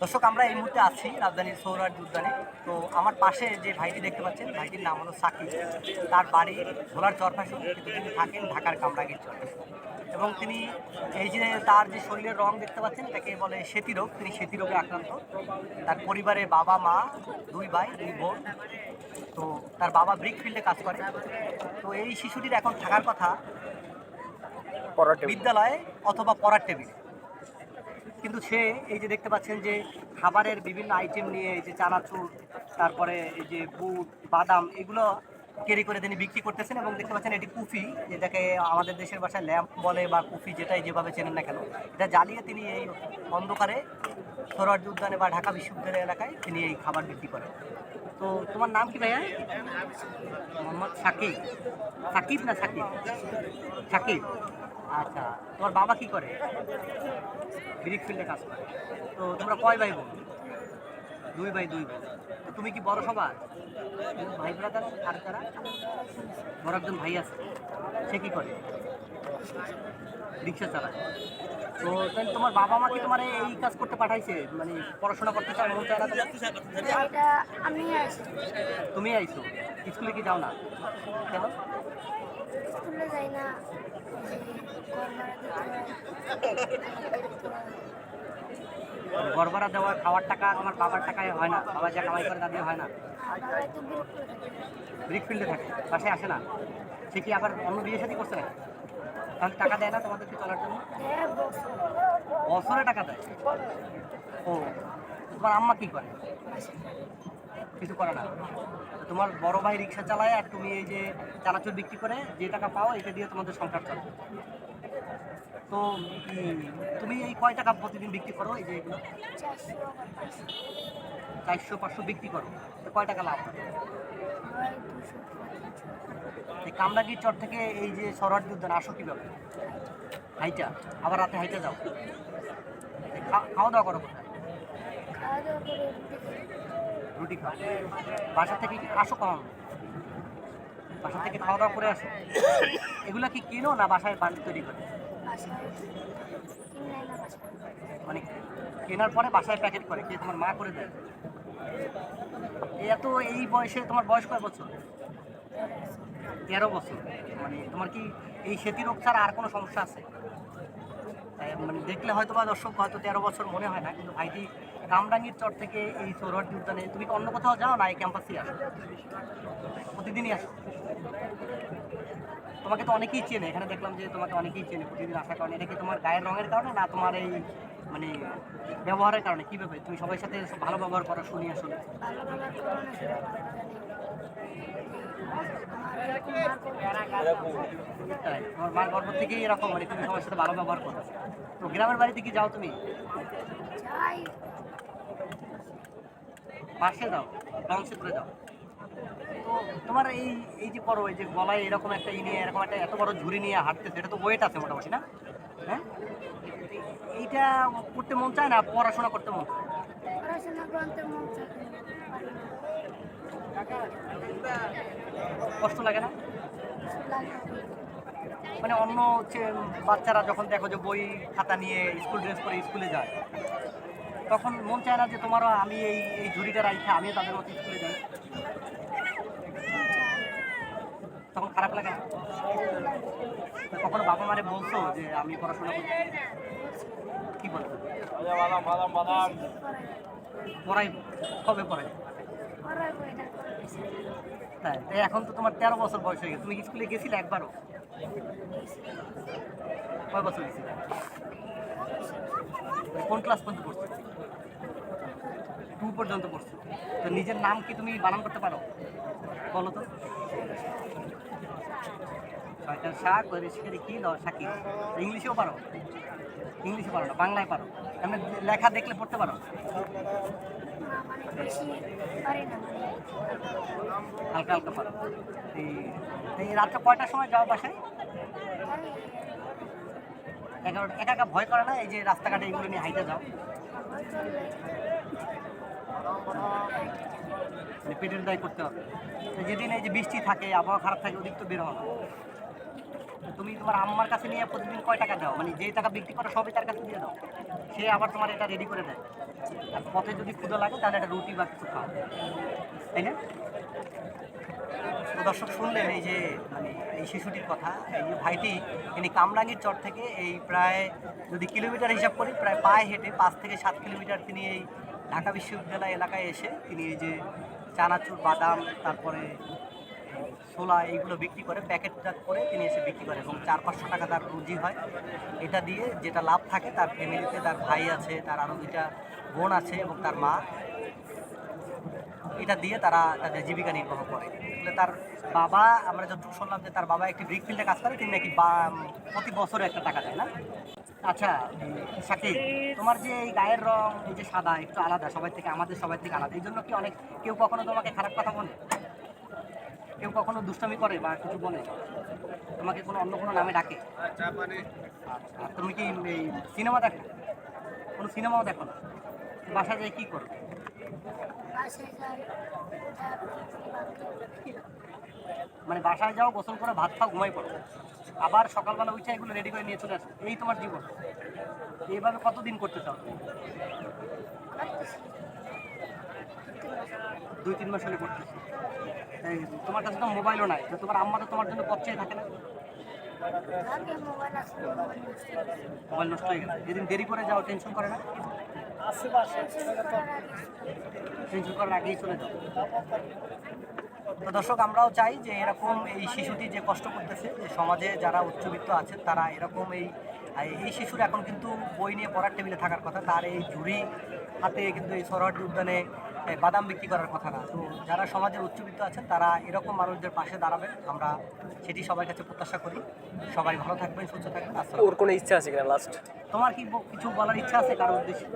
দর্শক আমরা এই মুহূর্তে আছি রাজধানীর সৌরাট উদ্যানে। তো আমার পাশে যে ভাইটি দেখতে পাচ্ছেন ভাইটির নাম হলো সাকিব। তার বাড়ি ভোলার চরফাসন কিন্তু তিনি থাকেন ঢাকার কামরাগীর চর এবং তিনি এই যে তার যে শরীরের রং দেখতে পাচ্ছেন তাকে বলে সেতি রোগ। তিনি সেতি রোগে আক্রান্ত। তার পরিবারে বাবা মা দুই ভাই দুই বোন। তো তার বাবা ব্রিক ফিল্ডে কাজ করে। তো এই শিশুটির এখন থাকার কথা বিদ্যালয়ে অথবা পড়ার টেবিলে। কিন্তু সে এই যে দেখতে পাচ্ছেন যে খাবারের বিভিন্ন আইটেম নিয়ে এই যে চানাচুর তারপরে এই যে বুট বাদাম এগুলো ক্যারি করে তিনি বিক্রি করতেছেন এবং দেখতে পাচ্ছেন এটি কুফি যেটাকে আমাদের দেশের ভাষায় ল্যাম্প বলে বা কুফি যেটাই যেভাবে চেনেন না কেন। এটা জ্বালিয়ে তিনি এই অন্ধকারে সরোয়ার্দী উদ্যানে বা ঢাকা বিশ্ববিদ্যালয় এলাকায় তিনি এই খাবার বিক্রি করেন। তো তোমার নাম কি ভাইয়া? মোহাম্মদ সাকিব। সাকিব না সাকিব? সাকিব। আচ্ছা তোমার বাবা কি করে? ব্রিক ফিল্ডে কাজ করে। তো তোমরা কয় ভাই বোন? দুই ভাই, দুই তো তুমি কি বড় সবার? ভাই ব্রাদার আর তারা বড় একজন ভাই আছে। সে কি করে? রিক্সা চালায়। তো তাই তোমার বাবা মা কি তোমার এই কাজ করতে পাঠাইছে? মানে পড়াশোনা করতে চাও মন চায় না? আমি আছি তুমি আইছো? স্কুলে কি যাও না? কেন? স্কুলে যাই না। ভাড়া দেওয়া, খাওয়ার টাকা তোমার বাবার টাকায় হয় না, বাবা যা কামাই করে তা হয় না। ব্রিক ফিল্ডে থাকে, বাসায় আসে না। সে কি আবার অন্য বিয়ে সাথে করছে? না তাহলে টাকা দেয় না তোমাদেরকে চলার জন্য? বছরে টাকা দেয়। ও, তোমার আম্মা কি করে? কিছু করে না। তোমার বড় ভাই রিক্সা চালায় আর তুমি এই যে চানাচুর বিক্রি করে যে টাকা পাও, এটা দিয়ে তোমাদের সংসার চলে। তো তুমি এই কয় টাকা প্রতিদিন বিক্রি করো? এই যে এগুলো? চারশো পাঁচশো বিক্রি করো। তো কয় টাকা লাভ এই কামরাগির চর থেকে এই যে সরোয়ার্দী উদ্যান আসো কীভাবে? হাইটা, আবার রাতে হাইটা যাও। খাওয়া দাওয়া করো কোথায়? রুটি খাও। বাসা থেকে আসো কম? বাসা থেকে খাওয়া দাওয়া করে আসো। এগুলা কি কিনো না বাসায় বাড়ি তৈরি করে? মানে কেনার পরে বাসায় প্যাকেট করে, কে তোমার মা করে দেয়? এত এই বয়সে তোমার বয়স কয় বছর? তেরো বছর। মানে তোমার কি এই সেতি রোগ ছাড়া আর কোনো সমস্যা আছে? তাই মানে দেখলে হয়তো বা দর্শক হয়তো তেরো বছর মনে হয় না, কিন্তু ভাইটি কামরাঙ্গীর চর থেকে এই সৌরহাটি উদ্যানে, তুমি কি অন্য কোথাও যাও না এই ক্যাম্পাসেই আসো? প্রতিদিনই আসো। তোমাকে তো অনেকেই চেনে, এখানে দেখলাম যে তোমাকে অনেকেই চেনে, প্রতিদিন আসার কারণে। এটা কি তোমার গায়ের রঙের কারণে না তোমার এই মানে ব্যবহারের কারণে? কীভাবে? তুমি সবার সাথে ভালো ব্যবহার করো, শুনি আসলে। তাই তোমার মার গর্ব থেকেই এরকম মানে তুমি সবার সাথে ভালো ব্যবহার করো। তো গ্রামের বাড়িতে কি যাও তুমি? বাসে যাও যাও। তো তোমার এই এই যে পরো এই যে গলায় এরকম একটা ই নিয়ে এরকম একটা এত বড় ঝুড়ি নিয়ে হাঁটতেছে এটা তো ওয়েট আছে মোটামুটি না? হ্যাঁ? এইটা করতে মন চায় না পড়াশোনা করতে মন পড়াশোনা করতে মন চায় কষ্ট লাগে না? মানে অন্য হচ্ছে বাচ্চারা যখন দেখো যে বই খাতা নিয়ে স্কুল ড্রেস পরে স্কুলে যায়, তখন মন চায় না যে তোমারও আমি এই এই ঝুড়িটা রাইখে, আমিও তাদের মতো স্কুলে যাই। তখন খারাপ লাগে না? কখনো বাবা মারে বলছো যে আমি পড়াশোনা করছি? কি বলতো পড়াই কবে পড়াই তাই এখন তো তোমার তেরো বছর বয়স হয়ে গেছে। তুমি স্কুলে গেছিলে একবারও? কয় বছর গেছিলে? কোন ক্লাস পর্যন্ত পড়ছো? টু পর্যন্ত পড়ছো। তো নিজের নাম কি তুমি বানান করতে পারো? বলো তো। ইংলিশেও পারো? ইংলিশে পারো না, বাংলায় পারো। এমনি লেখা দেখলে পড়তে পারো? এই রাত্রে কয়টার সময় যাও বাসায়? এগারোটা, একা একা ভয় করে না? এই যে রাস্তাঘাটে এইগুলো নিয়ে হাইটে যাও। মানে পেটের দায় করতে হবে। যেদিন এই যে বৃষ্টি থাকে, আবহাওয়া খারাপ থাকে ওদিক তো বের হবে তুমি তোমার আম্মার কাছে নিয়ে প্রতিদিন কয় টাকা দাও? মানে যে টাকা বিক্রি করো, সবই তার কাছে দিয়ে দাও। সে আবার তোমার এটা রেডি করে দেয়। আর পথে যদি ক্ষুদা লাগে, তাহলে একটা রুটি বা কিছু খাও তাই না? দর্শক, শুনলেন এই যে মানে এই শিশুটির কথা, এই যে ভাইটি তিনি কামরাঙ্গীর চর থেকে এই প্রায় যদি কিলোমিটার হিসাব করি, প্রায় পায়ে হেঁটে পাঁচ থেকে সাত কিলোমিটার তিনি এই ঢাকা বিশ্ববিদ্যালয় এলাকায় এসে তিনি এই যে চানাচুর, বাদাম, তারপরে ছোলা এইগুলো বিক্রি করে প্যাকেটজাত করে তিনি এসে বিক্রি করে এবং চার পাঁচশো টাকা তার রুজি হয়। এটা দিয়ে যেটা লাভ থাকে তার ফ্যামিলিতে, তার ভাই আছে, তার আরও দুইটা বোন আছে এবং তার মা, এটা দিয়ে তারা তাদের জীবিকা নির্বাহ করে। তাহলে তার বাবা, আমরা যতটুকু শুনলাম যে তার বাবা একটি ব্রিক ফিল্ডে কাজ করে, তিনি নাকি প্রতি বছরে একটা টাকা দেয় না? আচ্ছা শাকিব তোমার যে এই গায়ের রং, এই যে সাদা, একটু আলাদা, সবাই থেকে আমাদের সবাই থেকে আলাদা, এই জন্য কি অনেক কেউ কখনো তোমাকে খারাপ কথা বলে? কেউ কখনো দুষ্টামি করে বা কিছু বলে তোমাকে কোনো অন্য কোনো নামে ডাকে। আচ্ছা আর তুমি কি এই সিনেমা দেখো? কোনো সিনেমাও দেখো না? বাসায় যেয়ে কী করো? মানে বাসায় যাও গোসল করে ভাত খাও ঘুমাই পড়ো। আবার সকালবেলা উঠে এগুলো রেডি করে নিয়ে চলে আসো। এই তোমার জীবন। এইভাবে কতদিন করতে চাও দুই, তিন মাস হলে করতেছি তোমার কাছে তো মোবাইলও নাই, তো তোমার আম্মা তো তোমার জন্য পথ চেয়ে থাকে না। মোবাইল নষ্ট হয়ে গেছে। যেদিন দেরি করে যাও টেনশন করে না। টেনশন করার আগেই চলে যাও। তো দর্শক, আমরাও চাই যে এরকম এই শিশুটি যে কষ্ট করতেছে, যে সমাজে যারা উচ্চবিত্ত আছেন তারা এরকম এই এই শিশুর এখন কিন্তু বই নিয়ে পড়ার টেবিলে থাকার কথা। তার এই ঝুড়ি হাতে কিন্তু এই সরোয়ার্দি উদ্যানে বাদাম বিক্রি করার কথা না। তো যারা সমাজের উচ্চবিত্ত আছেন তারা এরকম মানুষদের পাশে দাঁড়াবেন। আমরা সেটি সবার কাছে প্রত্যাশা করি। সবাই ভালো থাকবেন সুস্থ থাকবেন। ওর কোনো ইচ্ছা আছে কিনা? লাস্ট তোমার কি কিছু বলার ইচ্ছা আছে কারোর উদ্দেশ্যে?